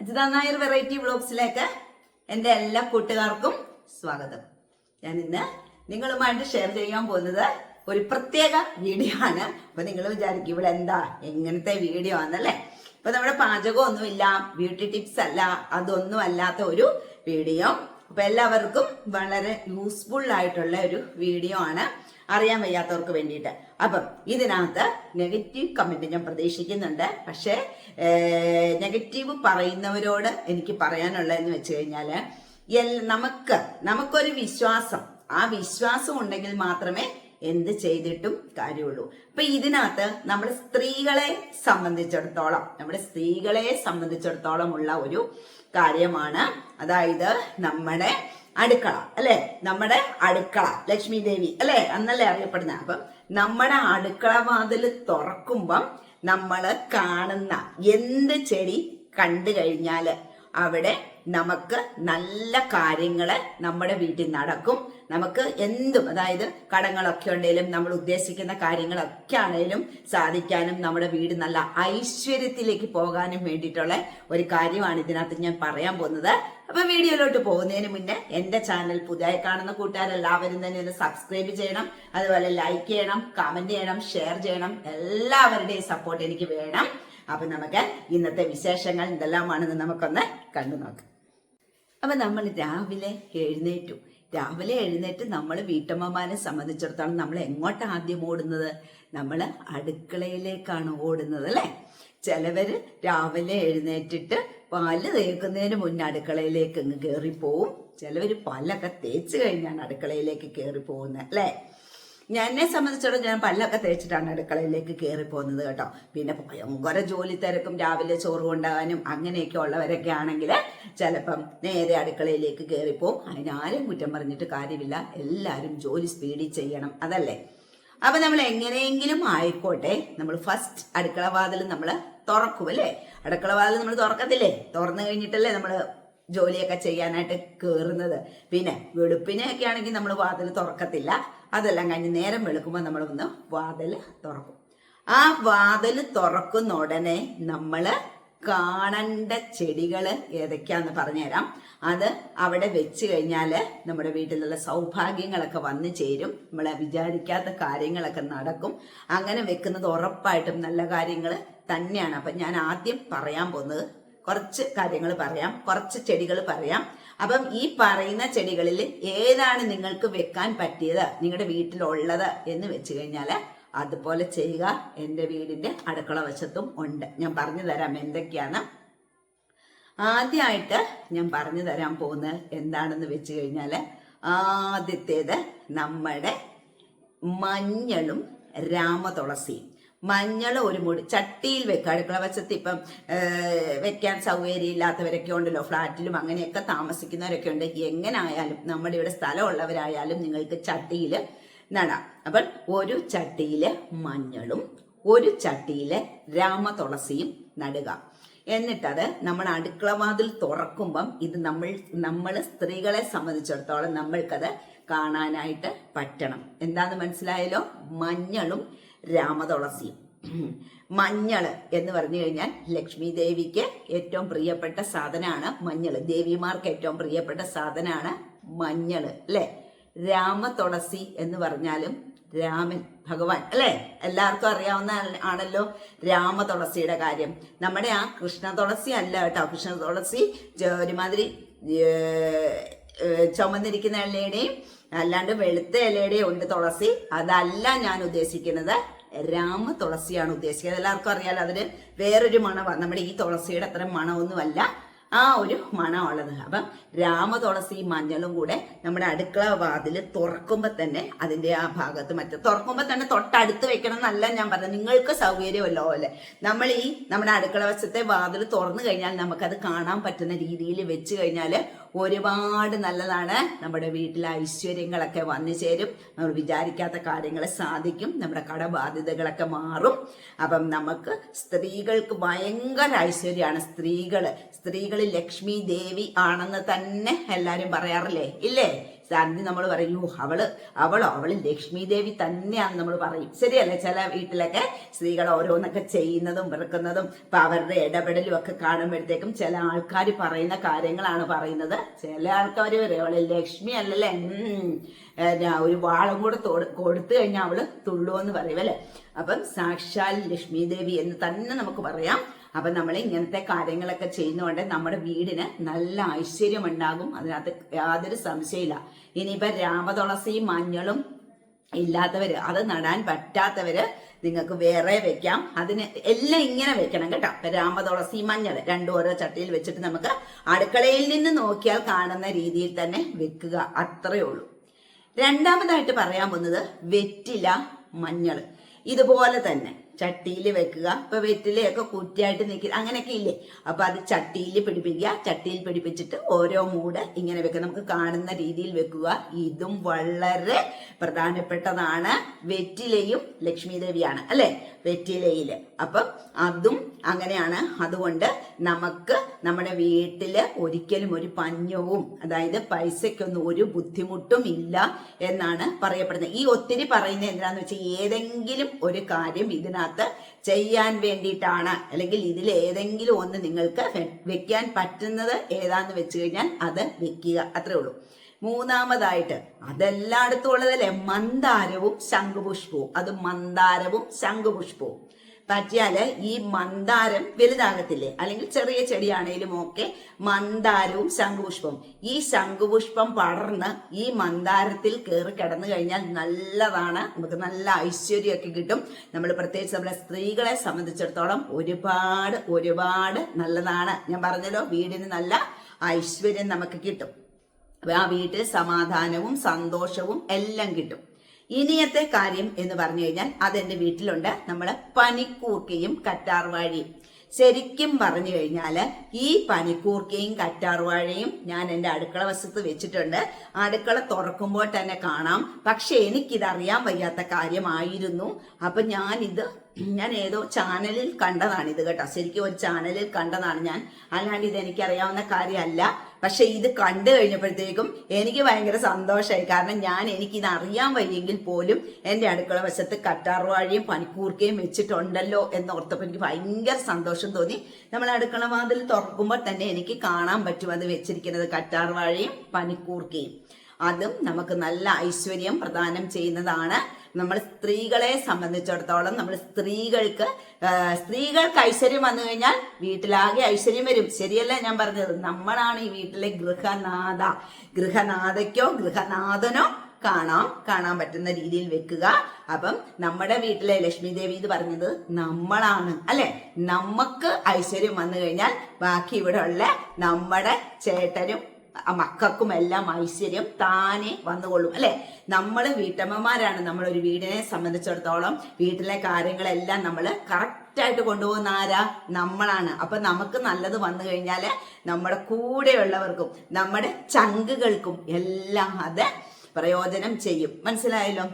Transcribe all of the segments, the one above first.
Ajitha Nair variety വ്ളോഗ്സിലേക്ക് എന്റെ എല്ലാ കൂട്ടുകാർക്കും സ്വാഗതം. ഞാൻ ഇന്ന് നിങ്ങളുമായിട്ട് ഷെയർ ചെയ്യാൻ പോകുന്നത് ഒരു പ്രത്യേക വീഡിയോ ആണ്. അപ്പൊ നിങ്ങൾ വിചാരിക്കും ഇവിടെ എന്താ എങ്ങനത്തെ വീഡിയോ ആണല്ലേ ഇപ്പൊ നമ്മുടെ പാചകമൊന്നുമില്ല ബ്യൂട്ടി ടിപ്സ് അല്ല അതൊന്നും അല്ലാത്ത ഒരു വീഡിയോ. അപ്പൊ എല്ലാവർക്കും വളരെ യൂസ്ഫുൾ ആയിട്ടുള്ള ഒരു വീഡിയോ ആണ്. അറിയാൻ വയ്യാത്തവർക്ക് വേണ്ടിയിട്ട്. അപ്പം ഇതിനകത്ത് നെഗറ്റീവ് കമന്റ് ഞാൻ പ്രതീക്ഷിക്കുന്നുണ്ട്. പക്ഷേ നെഗറ്റീവ് പറയുന്നവരോട് എനിക്ക് പറയാനുള്ളതെന്ന് വെച്ച് കഴിഞ്ഞാൽ നമുക്ക് നമുക്കൊരു വിശ്വാസം. ആ വിശ്വാസം ഉണ്ടെങ്കിൽ മാത്രമേ എന്ത് ചെയ്തിട്ടും കാര്യമുള്ളൂ. അപ്പൊ ഇതിനകത്ത് നമ്മൾ സ്ത്രീകളെ സംബന്ധിച്ചിടത്തോളം നമ്മുടെ സ്ത്രീകളെ സംബന്ധിച്ചിടത്തോളം ഉള്ള ഒരു കാര്യമാണ്. അതായത് നമ്മുടെ അടുക്കള അല്ലെ? നമ്മുടെ അടുക്കള ലക്ഷ്മി ദേവി അല്ലെ? അന്നല്ലേ അറിയപ്പെടുന്ന അപ്പം നമ്മുടെ അടുക്കള വാതിൽ തുറക്കുമ്പം നമ്മൾ കാണുന്ന എന്ത് ചെടി കണ്ടു കഴിഞ്ഞാൽ അവിടെ നമുക്ക് നല്ല കാര്യങ്ങൾ നമ്മുടെ വീട്ടിൽ നടക്കും. നമുക്ക് എന്തും അതായത് കടങ്ങളൊക്കെ ഉണ്ടെങ്കിലും നമ്മൾ ഉദ്ദേശിക്കുന്ന കാര്യങ്ങളൊക്കെ ആണെങ്കിലും സാധിക്കാനും നമ്മുടെ വീട് നല്ല ഐശ്വര്യത്തിലേക്ക് പോകാനും വേണ്ടിയിട്ടുള്ള ഒരു കാര്യമാണ് ഇതിനകത്ത് ഞാൻ പറയാൻ പോകുന്നത്. അപ്പൊ വീഡിയോയിലോട്ട് പോകുന്നതിന് മുന്നേ എന്റെ ചാനൽ പുതിയതായി കാണുന്ന കൂട്ടുകാരെല്ലാവരും തന്നെ ഒന്ന് സബ്സ്ക്രൈബ് ചെയ്യണം. അതുപോലെ ലൈക്ക് ചെയ്യണം കമന്റ് ചെയ്യണം ഷെയർ ചെയ്യണം. എല്ലാവരുടെയും സപ്പോർട്ട് എനിക്ക് വേണം. അപ്പൊ നമുക്ക് ഇന്നത്തെ വിശേഷങ്ങൾ എന്തെല്ലാമാണെന്ന് നമുക്കൊന്ന് കണ്ടു നോക്കാം അപ്പൊ നമ്മൾ രാവിലെ എഴുന്നേറ്റു. രാവിലെ എഴുന്നേറ്റ് നമ്മൾ വീട്ടമ്മമാരെ സംബന്ധിച്ചിടത്തോളം നമ്മൾ എങ്ങോട്ട് ആദ്യം ഓടുന്നത്? നമ്മൾ അടുക്കളയിലേക്കാണ് ഓടുന്നത് അല്ലേ? ചിലവര് രാവിലെ എഴുന്നേറ്റിട്ട് പാൽ തേക്കുന്നതിന് മുന്നേ അടുക്കളയിലേക്ക് അങ്ങ് കയറിപ്പോവും ചിലവര് പാലൊക്കെ തേച്ച് കഴിഞ്ഞാണ് അടുക്കളയിലേക്ക് കയറി പോകുന്നത് അല്ലേ? എന്നെ സംബന്ധിച്ചിടത്തോളം ഞാൻ പല്ലൊക്കെ തേച്ചിട്ടാണ് അടുക്കളയിലേക്ക് കയറി പോകുന്നത് കേട്ടോ. പിന്നെ ഭയങ്കര ജോലി തിരക്കും രാവിലെ ചോറ് കൊണ്ടാകാനും അങ്ങനെയൊക്കെ ഉള്ളവരൊക്കെ ആണെങ്കിൽ ചിലപ്പം നേരെ അടുക്കളയിലേക്ക് കയറിപ്പോവും അതിനാരും കുറ്റം പറഞ്ഞിട്ട് കാര്യമില്ല. എല്ലാവരും ജോലി സ്പീഡിൽ ചെയ്യണം. അതല്ലേ? അപ്പൊ നമ്മൾ എങ്ങനെയെങ്കിലും ആയിക്കോട്ടെ. നമ്മൾ ഫസ്റ്റ് അടുക്കളവാതിൽ നമ്മൾ തുറക്കും അല്ലേ? അടുക്കളവാതിൽ നമ്മൾ തുറക്കത്തില്ലേ? തുറന്നു കഴിഞ്ഞിട്ടല്ലേ നമ്മൾ ജോലിയൊക്കെ ചെയ്യാനായിട്ട് കയറുന്നത് പിന്നെ വെളുപ്പിനെയൊക്കെ ആണെങ്കിൽ നമ്മൾ വാതിൽ തുറക്കത്തില്ല. അതെല്ലാം കഴിഞ്ഞ് നേരം വെളുക്കുമ്പോൾ നമ്മൾ ഒന്ന് വാതിൽ തുറക്കും. ആ വാതിൽ തുറക്കുന്ന ഉടനെ നമ്മൾ കാണണ്ട ചെടികൾ ഏതൊക്കെയാന്ന് പറഞ്ഞുതരാം. അത് അവിടെ വെച്ച് കഴിഞ്ഞാൽ നമ്മുടെ വീട്ടിലുള്ള സൗഭാഗ്യങ്ങളൊക്കെ വന്നു ചേരും. നമ്മളെ വിചാരിക്കാത്ത കാര്യങ്ങളൊക്കെ നടക്കും. അങ്ങനെ വെക്കുന്നത് ഉറപ്പായിട്ടും നല്ല കാര്യങ്ങൾ തന്നെയാണ്. അപ്പം ഞാൻ ആദ്യം പറയാൻ പോകുന്നത് കുറച്ച് കാര്യങ്ങൾ പറയാം കുറച്ച് ചെടികൾ പറയാം. അപ്പം ഈ പറയുന്ന ചെടികളിൽ ഏതാണ് നിങ്ങൾക്ക് വെക്കാൻ പറ്റിയത്? നിങ്ങളുടെ വീട്ടിലുള്ളത് എന്ന് വെച്ച് കഴിഞ്ഞാൽ അതുപോലെ ചെയ്യുക. എന്റെ വീടിന്റെ അടുക്കള വശത്തും ഉണ്ട്. ഞാൻ പറഞ്ഞു തരാം എന്തൊക്കെയാണ്. ആദ്യമായിട്ട് ഞാൻ പറഞ്ഞു തരാൻ പോകുന്നത് എന്താണെന്ന് വെച്ച് കഴിഞ്ഞാൽ ആദ്യത്തേത് നമ്മുടെ മഞ്ഞളും രാമതുളസിയും. മഞ്ഞൾ ഒരു മുടി ചട്ടിയിൽ വെക്കുക. അടുക്കള വശത്ത് ഇപ്പം വെക്കാൻ സൗകര്യം ഇല്ലാത്തവരൊക്കെ ഉണ്ടല്ലോ ഫ്ലാറ്റിലും അങ്ങനെയൊക്കെ താമസിക്കുന്നവരൊക്കെ ഉണ്ട്. എങ്ങനായാലും നമ്മുടെ ഇവിടെ സ്ഥലമുള്ളവരായാലും നിങ്ങൾക്ക് ചട്ടിയിൽ നടാം. അപ്പം ഒരു ചട്ടിയിലെ മഞ്ഞളും ഒരു ചട്ടിയിൽ രാമതുളസിയും നടുക. എന്നിട്ടത് നമ്മൾ അടുക്കളവാതിൽ തുറക്കുമ്പം ഇത് നമ്മൾ നമ്മൾ സ്ത്രീകളെ സംബന്ധിച്ചിടത്തോളം നമ്മൾക്കത് കാണാനായിട്ട് പറ്റണം. എന്താന്ന് മനസ്സിലായല്ലോ? മഞ്ഞളും രാമതുളസിയും മഞ്ഞൾ എന്ന് പറഞ്ഞു കഴിഞ്ഞാൽ ലക്ഷ്മി ദേവിക്ക് ഏറ്റവും പ്രിയപ്പെട്ട സാധനമാണ് മഞ്ഞൾ. ദേവിമാർക്ക് ഏറ്റവും പ്രിയപ്പെട്ട സാധനമാണ് മഞ്ഞൾ അല്ലെ? രാമതുളസി എന്ന് പറഞ്ഞാലും രാമൻ ഭഗവാൻ അല്ലെ? എല്ലാവർക്കും അറിയാവുന്ന ആണല്ലോ രാമ തുളസിയുടെ കാര്യം. നമ്മുടെ ആ കൃഷ്ണ തുളസി അല്ല കേട്ടോ. കൃഷ്ണ തുളസി ഒരുമാതിരി ചുമന്നിരിക്കുന്ന ഇലയുടെയും അല്ലാണ്ട് വെളുത്ത ഇലയുടെയും ഉണ്ട് തുളസി. അതല്ല ഞാൻ ഉദ്ദേശിക്കുന്നത്. രാമ തുളസിയാണ് ഉദ്ദേശിക്കുന്നത്. എല്ലാവർക്കും അറിയാലോ അതിന് വേറൊരു മണമാണ് നമ്മുടെ ഈ തുളസിയുടെ അത്ര മണമൊന്നുമല്ല. ആ ഒരു മണമുള്ളത്. അപ്പം രാമ തുളസി മഞ്ഞളും കൂടെ നമ്മുടെ അടുക്കള വാതിൽ തുറക്കുമ്പോൾ തന്നെ അതിന്റെ ആ ഭാഗത്ത് മറ്റേ തുറക്കുമ്പോൾ തന്നെ തൊട്ടടുത്ത് വെക്കണം എന്നല്ല ഞാൻ പറഞ്ഞത്. നിങ്ങൾക്ക് സൗകര്യമല്ലോ അല്ലേ? നമ്മൾ ഈ നമ്മുടെ അടുക്കള വശത്തെ വാതിൽ തുറന്നു കഴിഞ്ഞാൽ നമുക്കത് കാണാൻ പറ്റുന്ന രീതിയിൽ വെച്ച് കഴിഞ്ഞാൽ ഒരുപാട് നല്ലതാണ്. നമ്മുടെ വീട്ടിലെ ഐശ്വര്യങ്ങളൊക്കെ വന്നു ചേരും. നമ്മൾ വിചാരിക്കാത്ത കാര്യങ്ങൾ സാധിക്കും. നമ്മുടെ കടബാധ്യതകളൊക്കെ മാറും. അപ്പം നമുക്ക് സ്ത്രീകൾക്ക് ഭയങ്കര ഐശ്വര്യമാണ്. സ്ത്രീകൾ സ്ത്രീകൾ ലക്ഷ്മി ദേവി ആണെന്ന് തന്നെ എല്ലാവരും പറയാറില്ലേ? ഇല്ലേ? ആദ്യം നമ്മൾ പറയൂ അവൾ അവളോ? അവൾ ലക്ഷ്മി ദേവി തന്നെയാന്ന് നമ്മൾ പറയും. ശരിയല്ലേ? ചില വീട്ടിലൊക്കെ സ്ത്രീകൾ ഓരോന്നൊക്കെ ചെയ്യുന്നതും വെറുക്കുന്നതും ഇപ്പൊ അവരുടെ ഇടപെടലും ഒക്കെ കാണുമ്പോഴത്തേക്കും ചില ആൾക്കാർ പറയുന്ന കാര്യങ്ങളാണ് പറയുന്നത്. ചില ആൾക്കാർ പറയും അവൾ ലക്ഷ്മി അല്ലല്ലേ? ഒരു വാളം കൂടെ കൊടുത്തു കഴിഞ്ഞാൽ അവൾ തുള്ളുവെന്ന് പറയും അല്ലെ? അപ്പം സാക്ഷാൽ ലക്ഷ്മി ദേവി എന്ന് തന്നെ നമുക്ക് പറയാം. അപ്പൊ നമ്മൾ ഇങ്ങനത്തെ കാര്യങ്ങളൊക്കെ ചെയ്യുന്നതുകൊണ്ട് നമ്മുടെ വീടിന് നല്ല ഐശ്വര്യം ഉണ്ടാകും അതിനകത്ത് യാതൊരു സംശയമില്ല. ഇനിയിപ്പോ രാമതുളസിയും മഞ്ഞളും ഇല്ലാത്തവര് അത് നടാൻ പറ്റാത്തവര് നിങ്ങൾക്ക് വേറെ വെക്കാം. അതിന് എല്ലാം ഇങ്ങനെ വെക്കണം കേട്ടോ. രാമതുളസി മഞ്ഞൾ രണ്ടും ഓരോ ചട്ടിയിൽ വെച്ചിട്ട് നമുക്ക് അടുക്കളയിൽ നിന്ന് നോക്കിയാൽ കാണുന്ന രീതിയിൽ തന്നെ വെക്കുക. അത്രയേ ഉള്ളൂ. രണ്ടാമതായിട്ട് പറയാൻ പോകുന്നത് വെറ്റില മഞ്ഞൾ. ഇതുപോലെ തന്നെ. ചട്ടിയിൽ വെക്കുക. ഇപ്പൊ വെറ്റിലയൊക്കെ കുറ്റിയായിട്ട് നിൽക്കുക അങ്ങനെയൊക്കെ ഇല്ലേ? അപ്പൊ അത് ചട്ടിയിൽ പിടിപ്പിക്കുക. ചട്ടിയിൽ പിടിപ്പിച്ചിട്ട് ഓരോ മൂട് ഇങ്ങനെ വെക്കുക. നമുക്ക് കാണുന്ന രീതിയിൽ വെക്കുക. ഇതും വളരെ പ്രധാനപ്പെട്ടതാണ്. വെറ്റിലയും ലക്ഷ്മി ദേവിയാണ് അല്ലെ? വെറ്റിലയിൽ. അപ്പം അതും അങ്ങനെയാണ്. അതുകൊണ്ട് നമുക്ക് നമ്മുടെ വീട്ടിൽ ഒരിക്കലും ഒരു പഞ്ഞവും അതായത് പൈസയ്ക്കൊന്നും ഒരു ബുദ്ധിമുട്ടും ഇല്ല എന്നാണ് പറയപ്പെടുന്നത്. ഈ ഒത്തിരി പറയുന്നത് എന്താണെന്ന് വെച്ചാൽ ഏതെങ്കിലും ഒരു കാര്യം ഇതിനകത്ത് ചെയ്യാൻ വേണ്ടിയിട്ടാണ്. അല്ലെങ്കിൽ ഇതിൽ ഏതെങ്കിലും ഒന്ന് നിങ്ങൾക്ക് വെക്കാൻ പറ്റുന്നത് ഏതാന്ന് വെച്ച് കഴിഞ്ഞാൽ അത് വെക്കുക. അത്രേ ഉള്ളൂ. മൂന്നാമതായിട്ട് അതെല്ലായിടത്തും ഉള്ളതല്ലേ? മന്ദാരവും ശംഖുപുഷ്പവും. അത് മന്ദാരവും ശംഖുപുഷ്പവും. പറ്റിയാൽ ഈ മന്ദാരം വലുതാകത്തില്ലേ? അല്ലെങ്കിൽ ചെറിയ ചെടിയാണേലും ഒക്കെ മന്ദാരവും ശംഖുപുഷ്പം ഈ ശംഖുപുഷ്പം പടർന്ന് ഈ മന്ദാരത്തിൽ കയറി കിടന്നു കഴിഞ്ഞാൽ നല്ലതാണ്. നമുക്ക് നല്ല ഐശ്വര്യമൊക്കെ കിട്ടും. നമ്മൾ പ്രത്യേകിച്ച് നമ്മുടെ സ്ത്രീകളെ സംബന്ധിച്ചിടത്തോളം ഒരുപാട് ഒരുപാട് നല്ലതാണ്. ഞാൻ പറഞ്ഞല്ലോ വീടിന് നല്ല ഐശ്വര്യം നമുക്ക് കിട്ടും. ആ വീട്ടിൽ സമാധാനവും സന്തോഷവും എല്ലാം കിട്ടും. ഇനിയത്തെ കാര്യം എന്ന് പറഞ്ഞു കഴിഞ്ഞാൽ അതെന്റെ വീട്ടിലുണ്ട്. നമ്മൾ പനിക്കൂർക്കയും കറ്റാർവാഴിയും. ശരിക്കും പറഞ്ഞു കഴിഞ്ഞാൽ ഈ പനിക്കൂർക്കയും കറ്റാർവാഴയും ഞാൻ എന്റെ അടുക്കള വശത്ത് വെച്ചിട്ടുണ്ട്. അടുക്കള തുറക്കുമ്പോൾ തന്നെ കാണാം. പക്ഷെ എനിക്കിതറിയാൻ വയ്യാത്ത കാര്യമായിരുന്നു. അപ്പൊ ഞാനിത് ഞാൻ ഏതോ ചാനലിൽ കണ്ടതാണ് ഇത് കേട്ടോ. ശരിക്കും ഒരു ചാനലിൽ കണ്ടതാണ് ഞാൻ. അല്ലാണ്ട് ഇത് എനിക്കറിയാവുന്ന കാര്യമല്ല. പക്ഷെ ഇത് കണ്ടു കഴിഞ്ഞപ്പോഴത്തേക്കും എനിക്ക് ഭയങ്കര സന്തോഷമായി. കാരണം ഞാൻ എനിക്കിത് അറിയാൻ വയ്യെങ്കിൽ പോലും എന്റെ അടുക്കള വശത്ത് കറ്റാർവാഴയും പനിക്കൂർക്കയും വെച്ചിട്ടുണ്ടല്ലോ എന്നോർത്തപ്പോൾ എനിക്ക് ഭയങ്കര സന്തോഷം തോന്നി. നമ്മൾ അടുക്കള വാതിൽ തുറക്കുമ്പോൾ തന്നെ എനിക്ക് കാണാൻ പറ്റും അത് വെച്ചിരിക്കുന്നത് കറ്റാർവാഴയും പനിക്കൂർക്കയും. അതും നമുക്ക് നല്ല ഐശ്വര്യം പ്രദാനം ചെയ്യുന്നതാണ്. നമ്മൾ സ്ത്രീകളെ സംബന്ധിച്ചിടത്തോളം നമ്മൾ സ്ത്രീകൾക്ക് സ്ത്രീകൾക്ക് ഐശ്വര്യം വന്നു കഴിഞ്ഞാൽ വീട്ടിലാകെ ഐശ്വര്യം വരും. ശരിയല്ല ഞാൻ പറഞ്ഞത്? നമ്മളാണ് ഈ വീട്ടിലെ ഗൃഹനാഥ. ഗൃഹനാഥയ്ക്കോ ഗൃഹനാഥനോ കാണാം കാണാൻ പറ്റുന്ന രീതിയിൽ വെക്കുക. അപ്പം നമ്മുടെ വീട്ടിലെ ലക്ഷ്മി ദേവി എന്ന് പറഞ്ഞത് നമ്മളാണ് അല്ലെ? നമുക്ക് ഐശ്വര്യം വന്നു കഴിഞ്ഞാൽ ബാക്കി ഇവിടെ ഉള്ള നമ്മുടെ ചേട്ടനും ആ മക്കൾക്കും എല്ലാം ഐശ്വര്യം താനെ വന്നുകൊള്ളും. അല്ലെ? നമ്മൾ വീട്ടമ്മമാരാണ്. നമ്മൾ ഒരു വീടിനെ സംബന്ധിച്ചിടത്തോളം വീട്ടിലെ കാര്യങ്ങളെല്ലാം നമ്മൾ കറക്റ്റായിട്ട് കൊണ്ടുപോകുന്ന ആരാ? നമ്മളാണ്. അപ്പൊ നമുക്ക് നല്ലത് വന്നു കഴിഞ്ഞാൽ നമ്മുടെ കൂടെയുള്ളവർക്കും നമ്മുടെ ചങ്കുകൾക്കും എല്ലാം അത് പ്രയോജനം ചെയ്യും. മനസ്സിലായല്ലോ?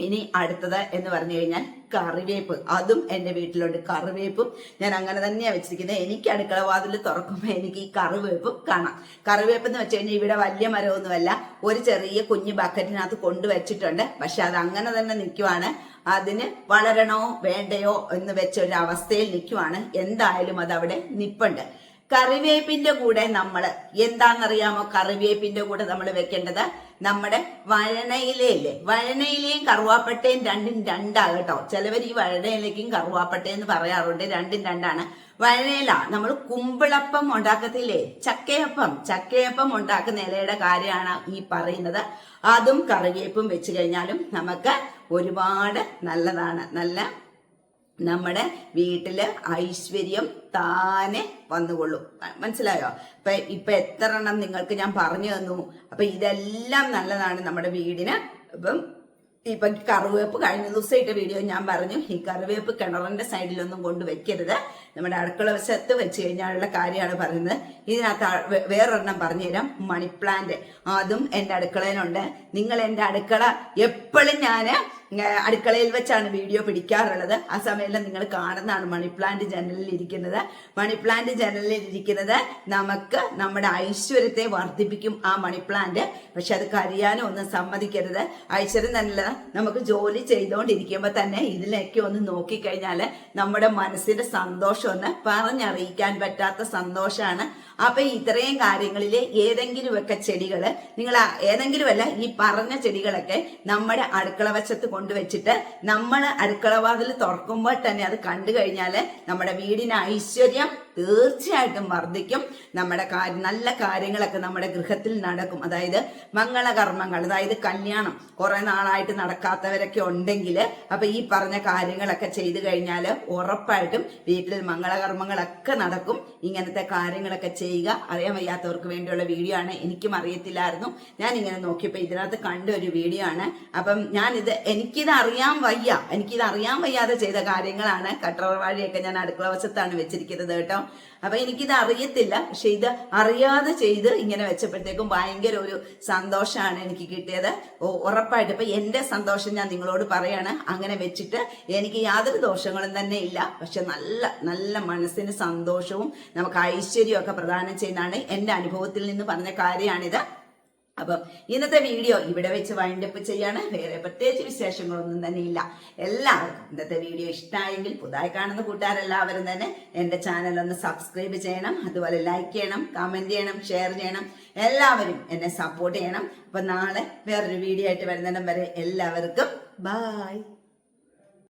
ഇനി അടുത്തത് എന്ന് പറഞ്ഞു കഴിഞ്ഞാൽ കറിവേപ്പ്. അതും എന്റെ വീട്ടിലുണ്ട്. കറിവേപ്പും ഞാൻ അങ്ങനെ തന്നെയാണ് വെച്ചിരിക്കുന്നത് എനിക്ക് അടുക്കള വാതിൽ തുറക്കുമ്പോൾ എനിക്ക് ഈ കറിവേപ്പും കാണാം. കറിവേപ്പ് എന്ന് വെച്ച് കഴിഞ്ഞാൽ ഇവിടെ വലിയ മരമൊന്നുമല്ല. ഒരു ചെറിയ കുഞ്ഞ് ബക്കറ്റിനകത്ത് കൊണ്ടുവച്ചിട്ടുണ്ട് പക്ഷെ അത് അങ്ങനെ തന്നെ നിൽക്കുവാണ് അതിന് വളരണോ വേണ്ടയോ എന്ന് വെച്ച ഒരു അവസ്ഥയിൽ നിൽക്കുവാണ് എന്തായാലും അത് അവിടെ നിപ്പുണ്ട്. കറിവേപ്പിന്റെ കൂടെ നമ്മൾ എന്താണെന്നറിയാമോ കറിവേപ്പിന്റെ കൂടെ നമ്മൾ വെക്കേണ്ടത്? നമ്മുടെ വഴണയിലയില്ലേ? വഴണയിലയും കറുവാപ്പട്ടയും രണ്ടും രണ്ടാ കേട്ടോ. ചിലവർ ഈ വഴണയിലേക്കും കറുവാപ്പട്ടയെന്ന് പറയാറുണ്ട്. രണ്ടും രണ്ടാണ്. വഴണയില നമ്മൾ കുമ്പിളപ്പം ഉണ്ടാക്കത്തില്ലേ? ചക്കയപ്പം. ചക്കയപ്പം ഉണ്ടാക്കുന്ന ഇലയുടെ കാര്യമാണ് ഈ പറയുന്നത്. അതും കറിവേപ്പും വെച്ച് കഴിഞ്ഞാലും നമുക്ക് ഒരുപാട് നല്ലതാണ്. നല്ല നമ്മുടെ വീട്ടിൽ ഐശ്വര്യം താനെ വന്നുകൊള്ളും. മനസ്സിലായോ? ഇപ്പൊ ഇപ്പൊ എത്ര എണ്ണം നിങ്ങൾക്ക് ഞാൻ പറഞ്ഞു തന്നു. അപ്പൊ ഇതെല്ലാം നല്ലതാണ് നമ്മുടെ വീടിന്. ഇപ്പം ഇപ്പൊ കറിവേപ്പ് കഴിഞ്ഞ ദിവസം ഇട്ട വീഡിയോ ഞാൻ പറഞ്ഞു. ഈ കറിവേപ്പ് കിണറിന്റെ സൈഡിലൊന്നും കൊണ്ട് വെക്കരുത്. നമ്മുടെ അടുക്കള വശത്ത് വെച്ച് കഴിഞ്ഞാലുള്ള കാര്യമാണ് പറയുന്നത്. ഇതിനകത്ത് വേറൊരെണ്ണം പറഞ്ഞുതരാം. മണി പ്ലാന്റ് അതും എന്റെ അടുക്കളയിലുണ്ട് നിങ്ങൾ എന്റെ അടുക്കള എപ്പോഴും ഞാൻ അടുക്കളയിൽ വെച്ചാണ് വീഡിയോ പിടിക്കാറുള്ളത്. ആ സമയത്ത് നിങ്ങൾ കാണുന്നതാണ് മണി പ്ലാന്റ് ജനലിൽ ഇരിക്കുന്നത്. മണി പ്ലാന്റ് ജനലിൽ ഇരിക്കുന്നത് നമുക്ക് നമ്മുടെ ഐശ്വര്യത്തെ വർദ്ധിപ്പിക്കും ആ മണി പ്ലാന്റ്. പക്ഷെ അത് കരിയാനും ഒന്നും സമ്മതിക്കരുത്. ഐശ്വര്യം തന്നെ നമുക്ക് ജോലി ചെയ്തുകൊണ്ടിരിക്കുമ്പോൾ തന്നെ ഇതിലേക്ക് ഒന്ന് നോക്കിക്കഴിഞ്ഞാൽ നമ്മുടെ മനസ്സിന്റെ സന്തോഷം ഒന്ന് പറഞ്ഞറിയിക്കാൻ പറ്റാത്ത സന്തോഷമാണ് അപ്പൊ ഇത്രയും കാര്യങ്ങളിൽ ഏതെങ്കിലുമൊക്കെ ചെടികൾ നിങ്ങൾ ഏതെങ്കിലുമല്ല ഈ പറഞ്ഞ ചെടികളൊക്കെ നമ്മുടെ അടുക്കള വശത്ത് കൊണ്ടുവച്ചിട്ട് നമ്മൾ അടുക്കളവാതിൽ തുറക്കുമ്പോൾ തന്നെ അത് കണ്ടു കഴിഞ്ഞാൽ നമ്മുടെ വീടിന് ഐശ്വര്യം തീർച്ചയായിട്ടും വർദ്ധിക്കും. നമ്മുടെ കാര്യം നല്ല കാര്യങ്ങളൊക്കെ നമ്മുടെ ഗൃഹത്തിൽ നടക്കും. അതായത് മംഗളകർമ്മങ്ങൾ അതായത് കല്യാണം കുറെ നാളായിട്ട് നടക്കാത്തവരൊക്കെ ഉണ്ടെങ്കിൽ അപ്പൊ ഈ പറഞ്ഞ കാര്യങ്ങളൊക്കെ ചെയ്തു കഴിഞ്ഞാൽ ഉറപ്പായിട്ടും വീട്ടിൽ മംഗളകർമ്മങ്ങളൊക്കെ നടക്കും. ഇങ്ങനത്തെ കാര്യങ്ങളൊക്കെ ചെയ്യുക. അറിയാൻ വയ്യാത്തവർക്ക് വേണ്ടിയുള്ള വീഡിയോ ആണ്. എനിക്കും അറിയത്തില്ലായിരുന്നു. ഞാൻ ഇങ്ങനെ നോക്കിയപ്പോൾ ഇതിനകത്ത് കണ്ട ഒരു വീഡിയോ ആണ്. അപ്പം ഞാനിത് എനിക്കിത് അറിയാൻ വയ്യ. എനിക്കിത് അറിയാൻ വയ്യാതെ ചെയ്ത കാര്യങ്ങളാണ്. കട്ടറവാഴിയൊക്കെ ഞാൻ അടുക്കള വശത്താണ് വെച്ചിരിക്കുന്നത് കേട്ടോ. അപ്പൊ എനിക്കിത് അറിയത്തില്ല. പക്ഷെ ഇത് അറിയാതെ ചെയ്ത് ഇങ്ങനെ വെച്ചപ്പോഴത്തേക്കും ഭയങ്കര ഒരു സന്തോഷമാണ് എനിക്ക് കിട്ടിയത്. ഓ, ഉറപ്പായിട്ട്. ഇപ്പൊ എന്റെ സന്തോഷം ഞാൻ നിങ്ങളോട് പറയാണ്. അങ്ങനെ വെച്ചിട്ട് എനിക്ക് യാതൊരു ദോഷങ്ങളും തന്നെ ഇല്ല. പക്ഷെ നല്ല നല്ല മനസ്സിന് സന്തോഷവും നമുക്ക് ഐശ്വര്യവും ഒക്കെ പ്രദാനം ചെയ്യുന്നതാണ് എന്റെ അനുഭവത്തിൽ നിന്ന് പറഞ്ഞ കാര്യമാണിത്. അപ്പം ഇന്നത്തെ വീഡിയോ ഇവിടെ വെച്ച് വൈൻഡപ്പ് ചെയ്യാണ്. വേറെ പ്രത്യേകിച്ച് വിശേഷങ്ങളൊന്നും തന്നെ ഇല്ല. എല്ലാവർക്കും ഇന്നത്തെ വീഡിയോ ഇഷ്ടമായെങ്കിൽ പുതുതായി കാണുന്ന കൂട്ടുകാരെല്ലാവരും തന്നെ എന്റെ ചാനൽ ഒന്ന് സബ്സ്ക്രൈബ് ചെയ്യണം. അതുപോലെ ലൈക്ക് ചെയ്യണം കമന്റ് ചെയ്യണം ഷെയർ ചെയ്യണം. എല്ലാവരും എന്നെ സപ്പോർട്ട് ചെയ്യണം. അപ്പം നാളെ വേറൊരു വീഡിയോ ആയിട്ട് വരുന്നിടം വരെ എല്ലാവർക്കും ബായ്